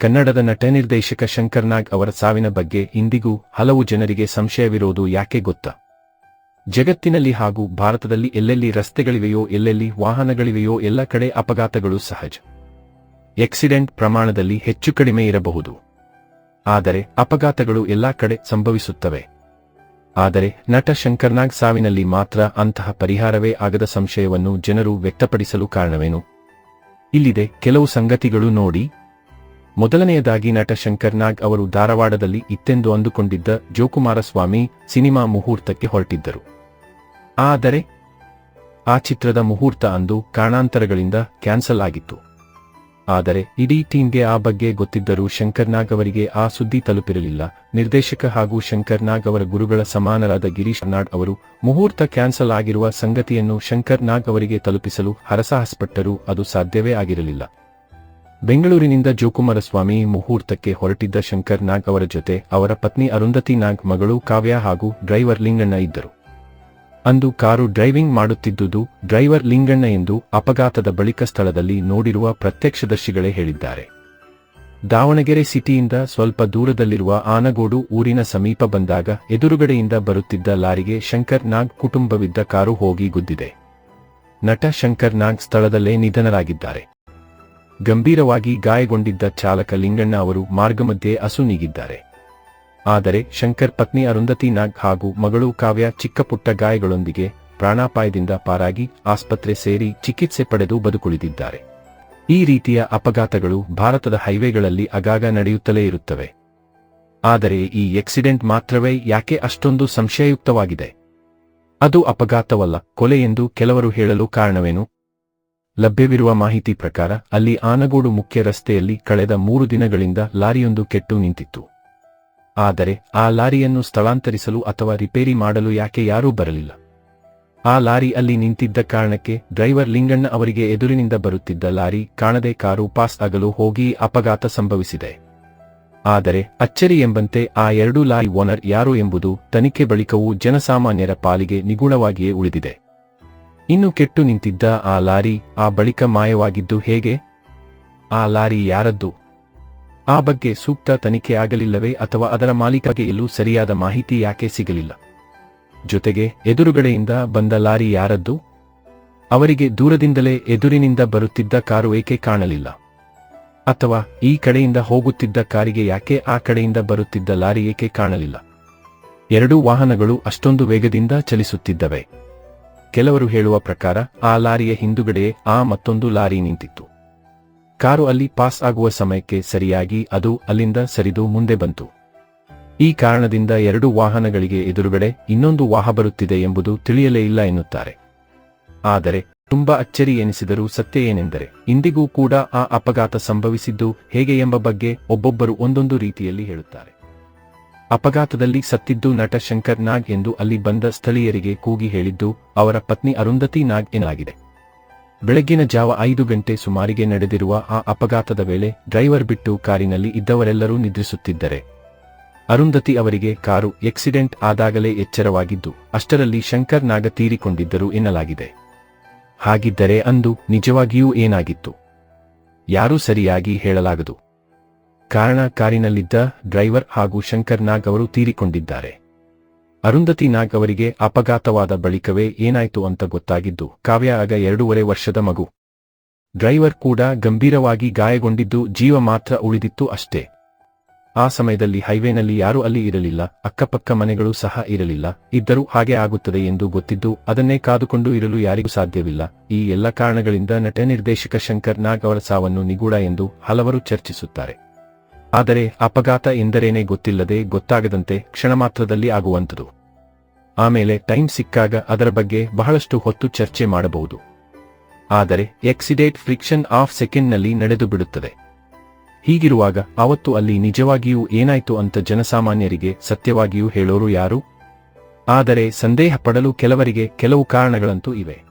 ಕನ್ನಡದ ನಟ ನಿರ್ದೇಶಕ ಶಂಕರ್ನಾಗ್ ಅವರ ಸಾವಿನ ಬಗ್ಗೆ ಇಂದಿಗೂ ಹಲವು ಜನರಿಗೆ ಸಂಶಯವಿರೋದು ಯಾಕೆ ಗೊತ್ತಾ? ಜಗತ್ತಿನಲ್ಲಿ ಹಾಗೂ ಭಾರತದಲ್ಲಿ ಎಲ್ಲೆಲ್ಲಿ ರಸ್ತೆಗಳಿವೆಯೋ, ಎಲ್ಲೆಲ್ಲಿ ವಾಹನಗಳಿವೆಯೋ, ಎಲ್ಲ ಕಡೆ ಅಪಘಾತಗಳು ಸಹಜ. ಎಕ್ಸಿಡೆಂಟ್ ಪ್ರಮಾಣದಲ್ಲಿ ಹೆಚ್ಚು ಕಡಿಮೆ ಇರಬಹುದು. ಆದರೆ ಅಪಘಾತಗಳು ಎಲ್ಲಾ ಕಡೆ ಸಂಭವಿಸುತ್ತವೆ. ಆದರೆ ನಟ ಶಂಕರ್ನಾಗ್ ಸಾವಿನಲ್ಲಿ ಮಾತ್ರ ಅಂತಹ ಪರಿಹಾರವೇ ಆಗದ ಸಂಶಯವನ್ನು ಜನರು ವ್ಯಕ್ತಪಡಿಸಲು ಕಾರಣವೇನು? ಇಲ್ಲಿದೆ ಕೆಲವು ಸಂಗತಿಗಳು ನೋಡಿ. ಮೊದಲನೆಯದಾಗಿ ನಟ ಶಂಕರ್ ನಾಗ್ ಅವರು ಧಾರವಾಡದಲ್ಲಿ ಇತ್ತೆಂದು ಅಂದುಕೊಂಡಿದ್ದ ಜೋಕುಮಾರಸ್ವಾಮಿ ಸಿನಿಮಾ ಮುಹೂರ್ತಕ್ಕೆ ಹೊರಟಿದ್ದರು. ಆದರೆ ಆ ಚಿತ್ರದ ಮುಹೂರ್ತ ಅಂದು ಕಾರಣಾಂತರಗಳಿಂದ ಕ್ಯಾನ್ಸಲ್ ಆಗಿತ್ತು. ಆದರೆ ಇಡೀ ಟೀಮ್ಗೆ ಆ ಬಗ್ಗೆ ಗೊತ್ತಿದ್ದರೂ ಶಂಕರ್ನಾಗ್ ಅವರಿಗೆ ಆ ಸುದ್ದಿ ತಲುಪಿರಲಿಲ್ಲ. ನಿರ್ದೇಶಕ ಹಾಗೂ ಶಂಕರ್ನಾಗ್ ಅವರ ಗುರುಗಳ ಸಮಾನರಾದ ಗಿರೀಶ್ ಕರ್ನಾಡ್ ಅವರು ಮುಹೂರ್ತ ಕ್ಯಾನ್ಸಲ್ ಆಗಿರುವ ಸಂಗತಿಯನ್ನು ಶಂಕರ್ನಾಗ್ ಅವರಿಗೆ ತಲುಪಿಸಲು ಹರಸಾಹಸಪಟ್ಟರೂ ಅದು ಸಾಧ್ಯವೇ ಆಗಿರಲಿಲ್ಲ. ಬೆಂಗಳೂರಿನಿಂದ ಜೋಕುಮಾರಸ್ವಾಮಿ ಮುಹೂರ್ತಕ್ಕೆ ಹೊರಟಿದ್ದ ಶಂಕರ್ನಾಗ್ ಅವರ ಜೊತೆ ಅವರ ಪತ್ನಿ ಅರುಂಧತಿ ನಾಗ್ ಮಗಳು ಕಾವ್ಯ ಹಾಗೂ ಡ್ರೈವರ್ ಲಿಂಗಣ್ಣ ಇದ್ದರು. ಅಂದು ಕಾರು ಡ್ರೈವಿಂಗ್ ಮಾಡುತ್ತಿದ್ದುದು ಡ್ರೈವರ್ ಲಿಂಗಣ್ಣ ಎಂದು ಅಪಘಾತದ ಬಳಿಕ ಸ್ಥಳದಲ್ಲಿ ನೋಡಿರುವ ಪ್ರತ್ಯಕ್ಷದರ್ಶಿಗಳೇ ಹೇಳಿದ್ದಾರೆ. ದಾವಣಗೆರೆ ಸಿಟಿಯಿಂದ ಸ್ವಲ್ಪ ದೂರದಲ್ಲಿರುವ ಆನಗೋಡು ಊರಿನ ಸಮೀಪ ಬಂದಾಗ ಎದುರುಗಡೆಯಿಂದ ಬರುತ್ತಿದ್ದ ಲಾರಿಗೆ ಶಂಕರ್ ನಾಗ್ ಕುಟುಂಬವಿದ್ದ ಕಾರು ಹೋಗಿ ಗುದ್ದಿದೆ. ನಟ ಶಂಕರ್ ನಾಗ್ ಸ್ಥಳದಲ್ಲೇ ನಿಧನರಾಗಿದ್ದಾರೆ. ಗಂಭೀರವಾಗಿ ಗಾಯಗೊಂಡಿದ್ದ ಚಾಲಕ ಲಿಂಗಣ್ಣ ಅವರು ಮಾರ್ಗಮಧ್ಯೆ ಅಸುನೀಗಿದ್ದಾರೆ ಆದರೆ ಶಂಕರ್ ಪತ್ನಿ ಅರುಂಧತಿ ನಾಗ್ ಹಾಗೂ ಮಗಳು ಕಾವ್ಯ ಚಿಕ್ಕಪುಟ್ಟ ಗಾಯಗಳೊಂದಿಗೆ ಪ್ರಾಣಾಪಾಯದಿಂದ ಪಾರಾಗಿ ಆಸ್ಪತ್ರೆ ಸೇರಿ ಚಿಕಿತ್ಸೆ ಪಡೆದು ಬದುಕುಳಿದಿದ್ದಾರೆ. ಈ ರೀತಿಯ ಅಪಘಾತಗಳು ಭಾರತದ ಹೈವೇಗಳಲ್ಲಿ ಆಗಾಗ ನಡೆಯುತ್ತಲೇ ಇರುತ್ತವೆ. ಆದರೆ ಈ ಎಕ್ಸಿಡೆಂಟ್ ಮಾತ್ರವೇ ಯಾಕೆ ಅಷ್ಟೊಂದು ಸಂಶಯಯುಕ್ತವಾಗಿದೆ? ಅದು ಅಪಘಾತವಲ್ಲ, ಕೊಲೆ ಎಂದು ಕೆಲವರು ಹೇಳಲು ಕಾರಣವೇನು? ಲಭ್ಯವಿರುವ ಮಾಹಿತಿ ಪ್ರಕಾರ, ಅಲ್ಲಿ ಆನಗೋಡು ಮುಖ್ಯ ರಸ್ತೆಯಲ್ಲಿ ಕಳೆದ ಮೂರು ದಿನಗಳಿಂದ ಲಾರಿಯೊಂದು ಕೆಟ್ಟು ನಿಂತಿತ್ತು. ಆದರೆ, ಆ ಲಾರಿಯನ್ನು ಸ್ಥಳಾಂತರಿಸಲು ಅಥವಾ ರಿಪೇರಿ ಮಾಡಲು ಯಾಕೆ ಯಾರೂ ಬರಲಿಲ್ಲ. ಆ ಲಾರಿ ಅಲ್ಲಿ ನಿಂತಿದ್ದ ಕಾರಣಕ್ಕೆ ಡ್ರೈವರ್ ಲಿಂಗಣ್ಣ ಅವರಿಗೆ ಎದುರಿನಿಂದ ಬರುತ್ತಿದ್ದ ಲಾರಿ ಕಾಣದೆ ಕಾರು ಪಾಸ್ ಆಗಲು ಹೋಗಿ ಅಪಘಾತ ಸಂಭವಿಸಿದೆ. ಆದರೆ ಅಚ್ಚರಿ ಎಂಬಂತೆ ಆ ಎರಡೂ ಲಾರಿ ಓನರ್ ಯಾರು ಎಂಬುದು ತನಿಖೆ ಬಳಿಕವೂ ಜನಸಾಮಾನ್ಯರ ಪಾಲಿಗೆ ನಿಗೂಢವಾಗಿಯೇ ಉಳಿದಿದೆ. ಇನ್ನು ಕೆಟ್ಟು ನಿಂತಿದ್ದ ಆ ಲಾರಿ ಆ ಬಳಿಕ ಮಾಯವಾಗಿದ್ದು ಹೇಗೆ? ಆ ಲಾರಿ ಯಾರದ್ದು? ಆ ಬಗ್ಗೆ ಸೂಕ್ತ ತನಿಖೆ ಆಗಲಿಲ್ಲವೇ ಅಥವಾ ಅದರ ಮಾಲೀಕಗೆ ಎಲ್ಲೂ ಸರಿಯಾದ ಮಾಹಿತಿ ಯಾಕೆ ಸಿಗಲಿಲ್ಲ? ಜೊತೆಗೆ ಎದುರುಗಡೆಯಿಂದ ಬಂದ ಲಾರಿ ಯಾರದ್ದು? ಅವರಿಗೆ ದೂರದಿಂದಲೇ ಎದುರಿನಿಂದ ಬರುತ್ತಿದ್ದ ಕಾರು ಏಕೆ ಕಾಣಲಿಲ್ಲ? ಅಥವಾ ಈ ಕಡೆಯಿಂದ ಹೋಗುತ್ತಿದ್ದ ಕಾರಿಗೆ ಯಾಕೆ ಆ ಕಡೆಯಿಂದ ಬರುತ್ತಿದ್ದ ಲಾರಿ ಏಕೆ ಕಾಣಲಿಲ್ಲ? ಎರಡೂ ವಾಹನಗಳು ಅಷ್ಟೊಂದು ವೇಗದಿಂದ ಚಲಿಸುತ್ತಿದ್ದವೆ? ಕೆಲವರು ಹೇಳುವ ಪ್ರಕಾರ, ಆ ಲಾರಿಯ ಹಿಂದುಗಡೆ ಆ ಮತ್ತೊಂದು ಲಾರಿ ನಿಂತಿತ್ತು. ಕಾರು ಅಲ್ಲಿ ಪಾಸ್ ಆಗುವ ಸಮಯಕ್ಕೆ ಸರಿಯಾಗಿ ಅದು ಅಲ್ಲಿಂದ ಸರಿದು ಮುಂದೆ ಬಂತು. ಈ ಕಾರಣದಿಂದ ಎರಡು ವಾಹನಗಳಿಗೆ ಎದುರುಗಡೆ ಇನ್ನೊಂದು ವಾಹ ಬರುತ್ತಿದೆ ಎಂಬುದು ತಿಳಿಯಲೇ ಇಲ್ಲ ಎನ್ನುತ್ತಾರೆ. ಆದರೆ, ತುಂಬಾ ಅಚ್ಚರಿ ಎನಿಸಿದರೂ ಸತ್ಯ ಏನೆಂದರೆ, ಇಂದಿಗೂ ಕೂಡ ಆ ಅಪಘಾತ ಸಂಭವಿಸಿದ್ದು ಹೇಗೆ ಎಂಬ ಬಗ್ಗೆ ಒಬ್ಬೊಬ್ಬರು ಒಂದೊಂದು ರೀತಿಯಲ್ಲಿ ಹೇಳುತ್ತಾರೆ. ಅಪಘಾತದಲ್ಲಿ ಸತ್ತಿದ್ದು ನಟ ಶಂಕರ್ ನಾಗ್ ಎಂದು ಅಲ್ಲಿ ಬಂದ ಸ್ಥಳೀಯರಿಗೆ ಕೂಗಿ ಹೇಳಿದ್ದು, ಅವರ ಪತ್ನಿ ಅರುಂಧತಿ ನಾಗ್ ಎನ್ನಲಾಗಿದೆ ಬೆಳಗ್ಗಿನ ಜಾವ ಐದು ಗಂಟೆ ಸುಮಾರಿಗೆ ನಡೆದಿರುವ ಆ ಅಪಘಾತದ ವೇಳೆ ಡ್ರೈವರ್ ಬಿಟ್ಟು ಕಾರಿನಲ್ಲಿ ಇದ್ದವರೆಲ್ಲರೂ ನಿದ್ರಿಸುತ್ತಿದ್ದರೆ. ಅರುಂಧತಿ ಅವರಿಗೆ ಕಾರು ಎಕ್ಸಿಡೆಂಟ್ ಆದಾಗಲೇ ಎಚ್ಚರವಾಗಿದ್ದು, ಅಷ್ಟರಲ್ಲಿ ಶಂಕರ್ ನಾಗ ತೀರಿಕೊಂಡಿದ್ದರು ಎನ್ನಲಾಗಿದೆ. ಹಾಗಿದ್ದರೆ ಅಂದು ನಿಜವಾಗಿಯೂ ಏನಾಗಿತ್ತು? ಯಾರೂ ಸರಿಯಾಗಿ ಹೇಳಲಾಗದು. ಕಾರಣ ಕಾರಿನಲ್ಲಿದ್ದ ಡ್ರೈವರ್ ಹಾಗೂ ಶಂಕರ್ ನಾಗ್ ಅವರು ತೀರಿಕೊಂಡಿದ್ದಾರೆ. ಅರುಂಧತಿ ನಾಗ್ ಅವರಿಗೆ ಅಪಘಾತವಾದ ಬಳಿಕವೇ ಏನಾಯ್ತು ಅಂತ ಗೊತ್ತಾಗಿದ್ದು, ಕಾವ್ಯ ಆಗ ಎರಡೂವರೆ ವರ್ಷದ ಮಗು. ಡ್ರೈವರ್ ಕೂಡ ಗಂಭೀರವಾಗಿ ಗಾಯಗೊಂಡಿದ್ದು ಜೀವ ಮಾತ್ರ ಉಳಿದಿತ್ತು ಅಷ್ಟೇ. ಆ ಸಮಯದಲ್ಲಿ ಹೈವೇನಲ್ಲಿ ಯಾರೂ ಅಲ್ಲಿ ಇರಲಿಲ್ಲ, ಅಕ್ಕಪಕ್ಕ ಮನೆಗಳು ಸಹ ಇರಲಿಲ್ಲ, ಇದ್ದರೂ ಹಾಗೆ ಆಗುತ್ತದೆ ಎಂದು ಗೊತ್ತಿದ್ದು ಅದನ್ನೇ ಕಾದುಕೊಂಡು ಇರಲು ಯಾರಿಗೂ ಸಾಧ್ಯವಿಲ್ಲ. ಈ ಎಲ್ಲ ಕಾರಣಗಳಿಂದ ನಟ ನಿರ್ದೇಶಕ ಶಂಕರ್ ನಾಗ್ ಅವರ ಸಾವನ್ನು ನಿಗೂಢ ಎಂದು ಹಲವರು ಚರ್ಚಿಸುತ್ತಾರೆ. ಆದರೆ ಅಪಘಾತ ಎಂದರೇನೇ ಗೊತ್ತಿಲ್ಲದೆ ಗೊತ್ತಾಗದಂತೆ ಕ್ಷಣಮಾತ್ರದಲ್ಲಿ ಆಗುವಂಥದು. ಆಮೇಲೆ ಟೈಮ್ ಸಿಕ್ಕಾಗ ಅದರ ಬಗ್ಗೆ ಬಹಳಷ್ಟು ಹೊತ್ತು ಚರ್ಚೆ ಮಾಡಬಹುದು. ಆದರೆ ಎಕ್ಸಿಡೇಟ್ ಫ್ರಿಕ್ಷನ್ ಆಫ್ ಸೆಕೆಂಡ್ನಲ್ಲಿ ನಡೆದು ಬಿಡುತ್ತದೆ. ಹೀಗಿರುವಾಗ ಅವತ್ತು ಅಲ್ಲಿ ನಿಜವಾಗಿಯೂ ಏನಾಯ್ತು ಅಂತ ಜನಸಾಮಾನ್ಯರಿಗೆ ಸತ್ಯವಾಗಿಯೂ ಹೇಳೋರು ಯಾರು? ಆದರೆ ಸಂದೇಹ ಪಡಲು ಕೆಲವರಿಗೆ ಕೆಲವು ಕಾರಣಗಳಂತೂ ಇವೆ.